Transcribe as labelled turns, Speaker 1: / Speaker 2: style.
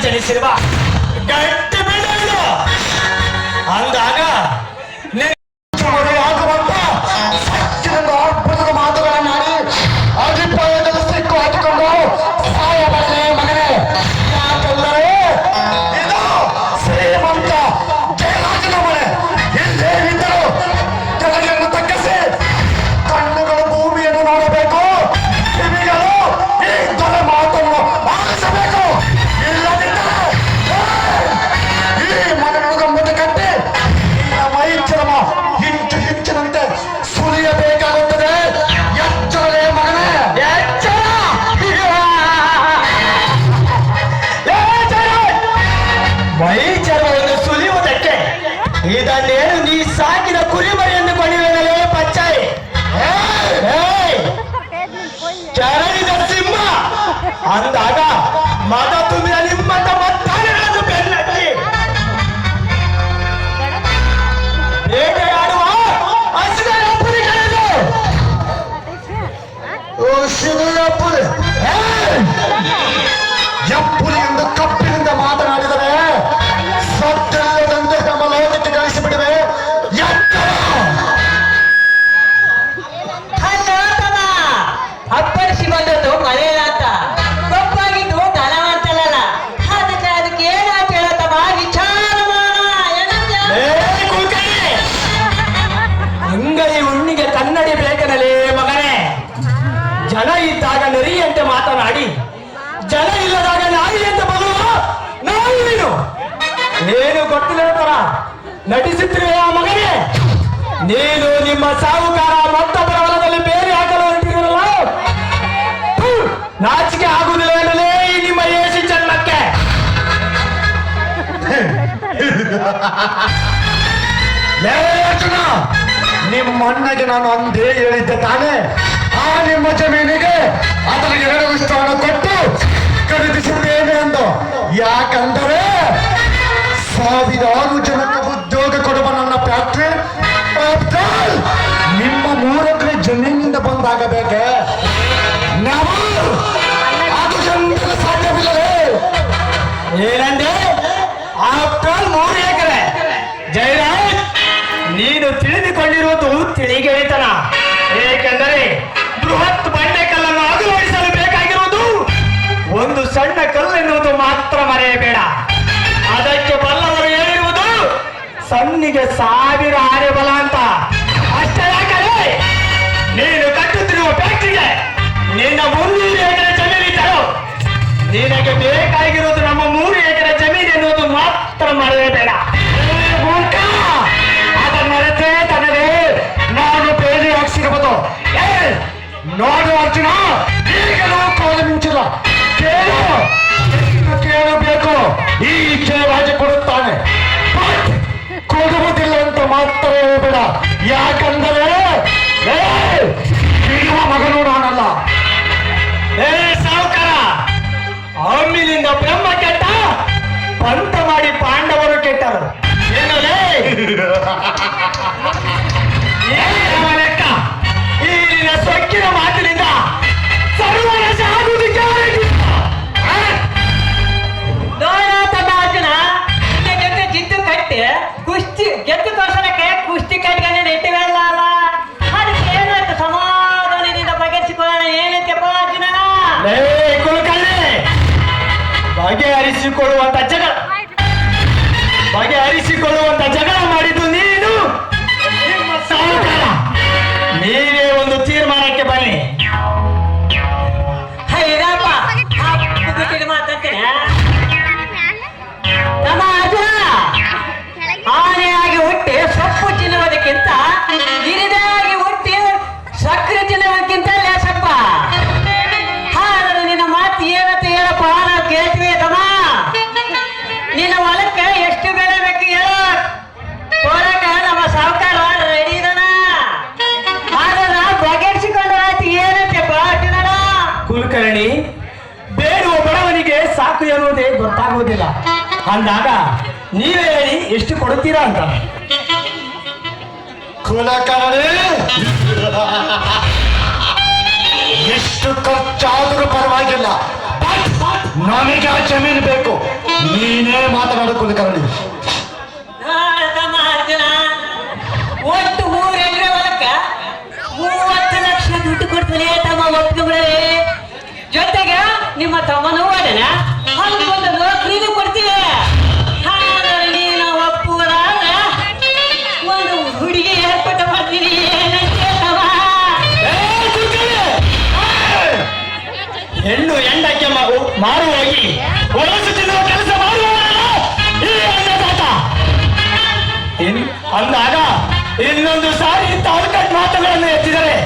Speaker 1: じゃねすれば。ಅಂದಾಗ ಮದ ಏನು ಗೊತ್ತಿಲ್ಲ ತರ ಆ ಮಗನೇ? ನೀನು ನಿಮ್ಮ ಸಾಹುಕಾರ ಮತ್ತೊಬ್ಬರ ಹೊಲದಲ್ಲಿ ಬೇರೆ ಹಾಕಲು ಹೊರಟಿರಲ್ಲ ನಾಚಿಕೆ ಆಗುವುದಿಲ್ಲ ಎನ್ನಲೇ ನಿಮ್ಮ ಏಸಿ ಜನ್ಮಕ್ಕೆ
Speaker 2: ನಿಮ್ಮ ಅಣ್ಣಗೆ ನಾನು ಅಂದೇ ಹೇಳಿದ್ದೆ ತಾನೇ. ಆ ನಿಮ್ಮ ಜಮೀನಿಗೆ ಅದರ ಎರಡು ಇಷ್ಟವನ್ನು ಕೊಟ್ಟು ಖರೀದಿಸಿದ್ದೇನೆ ಎಂದು ಯಾಕಂದರೆ
Speaker 1: ಏನಂದೆ ಆಫ್ಟರ್ ಮೂರು ಎಕರೆ. ಜಯರಾಜ್, ನೀನು ತಿಳಿದುಕೊಂಡಿರುವುದು ತಿಳಿಗೆಳಿತನ ಏಕೆಂದರೆ ಬೃಹತ್ ಬಂಡೆಕಲ್ಲನ್ನು ಅಗಲಿಸಲು ಬೇಕಾಗಿರುವುದು ಒಂದು ಸಣ್ಣ ಕಲ್ಲು ಎನ್ನುವುದು ಮಾತ್ರ ಮರೆಯಬೇಡ. ಅದಕ್ಕೆ ಬಲ್ಲವರು ಹೇಳಿರುವುದು ಸಣ್ಣಿಗೆ ಸಾವಿರ ಆರೆ ಬಲ ಅಂತ. ಅಷ್ಟೇ ಯಾಕಂದ್ರೆ ನೀನು ಕಟ್ಟುತ್ತಿರುವ ಫ್ಯಾಕ್ಟ್ರಿಗೆ ನಿನ್ನ ಮುನ್ನೂರು ಎಕರೆ ಜಮೀನಿದ್ದರು ನಿನಗೆ ಬೇಕಾಗಿರೋದು ನಮ್ಮ ಮೂರು ಎನ್ನುವುದು ಮಾತ್ರ ಮರೆಯಬೇಡ ಬೇಡ.
Speaker 2: ಮೂರ್ಖ! ಅದನ್ನ ಮರೆತೇ ತನ್ನದೇ ನಾನು ಬೇರೆ ಹಾಕ್ಸಿರ್ಬೋದು. ನೋಡು ಅರ್ಜುನ! ಈಗಲೂ ಕೋಲು ಮಿಂಚಿಲ್ಲ ಕೇಳು. ಕೇಳಬೇಕು. ಈ ರಾಜ ಕೊಡುತ್ತಾನೆ. ಕೊಡುವುದಿಲ್ಲ ಅಂತ ಮಾತ್ರ ಹೇಳಬೇಡ. ಯಾಕಂದರೆ ಬಿಡುವ ಮಗನು ನಾನಲ್ಲ.
Speaker 1: ಏ, ಸಾವುಕಾರ! ಆಮೇಲಿಂದ ಬ್ರಹ್ಮ ಕೆಟ್ಟ ಪಂತ ಮಾಡಿ ಪಾಂಡವರು ಕೆಟ್ಟರು. ಲೆಕ್ಕ? ಈ ನಿನ್ನ ಸೊಕ್ಕಿನ ಮಾತಿನಿಂದ ಸರ್ವನಾಶ ಆಗುವುದಕ್ಕೆ ಗ್ಯಾರಂಟಿ. ಆ?
Speaker 3: ನೋಡಾತಮ್ಮ ಅರ್ಜುನ ನಿನ್ನ ಜೊತೆ ಕಟ್ಟಿ ಕುಸ್ತಿ ಗೆದ್ದು ತೋರ್ಸೋದಕ್ಕೆ ಕುಸ್ತಿ ಕಟ್ಕೊಂಡು ನೆಟ್ಟಿವೆಲ್ಲ ಅಲ್ಲ ಅದಕ್ಕೆ ಏನಾಯ್ತು ಸಮಾಧಾನದಿಂದ ಬಗೆಹರಿಸಿಕೊಳ್ಳೋಣ? ಏನಂತೆಪ್ಪ ಅರ್ಜುನ
Speaker 1: ಕುಲಕರ್ಣಿ! ಬಗೆಹರಿಸಿಕೊಳ್ಳುವಂತ ಜಗಳ ಬೇಡುವ ಬಡವನಿಗೆ ಸಾಕು ಎನ್ನುವುದೇ ಗೊತ್ತಾಗುವುದಿಲ್ಲ ಅಂದಾಗ ನೀವೇ ಹೇಳಿ ಎಷ್ಟು ಕೊಡುತ್ತೀರಾ ಅಂತ.
Speaker 2: ಎಷ್ಟು ಖರ್ಚಾದರೂ ಪರವಾಗಿಲ್ಲ. ನಮಗೆ ಆ ಜಮೀನು ಬೇಕು. ನೀನೇ ಮಾತನಾಡು ಕುಲಕರ್ಣಿ.
Speaker 3: ಒಟ್ಟು ಮೂರು ಎಕರೆ ಹೊಲಕ್ಕ ಮೂವತ್ತು ಲಕ್ಷ ದುಡ್ಡು ಕೊಡ್ತೀನಿ ತಮ್ಮನ ಓಡನ ಒಂದು ನೌಕರಿನೂ ಕೊಡ್ತೀವಿ. ಹಾಗಾದ್ರೆ ನೀನು ಒಂದು ಹುಡುಗಿ ಏರ್ಪಟ್ಟ ಮಾಡ್ತೀನಿ
Speaker 1: ಹೆಣ್ಣು ಎಂಡಕ್ಕೆ ಮಾರು ಹೋಗಿ ಒಳಸು ತಿನ್ನುವ ಕೆಲಸ ಮಾಡುವ ಅಂದಾಗ ಇನ್ನೊಂದು ಸಾರಿ ತಾಲೂಕಟ್ ಮಾತುಗಳನ್ನು ಎತ್ತಿದರೆ.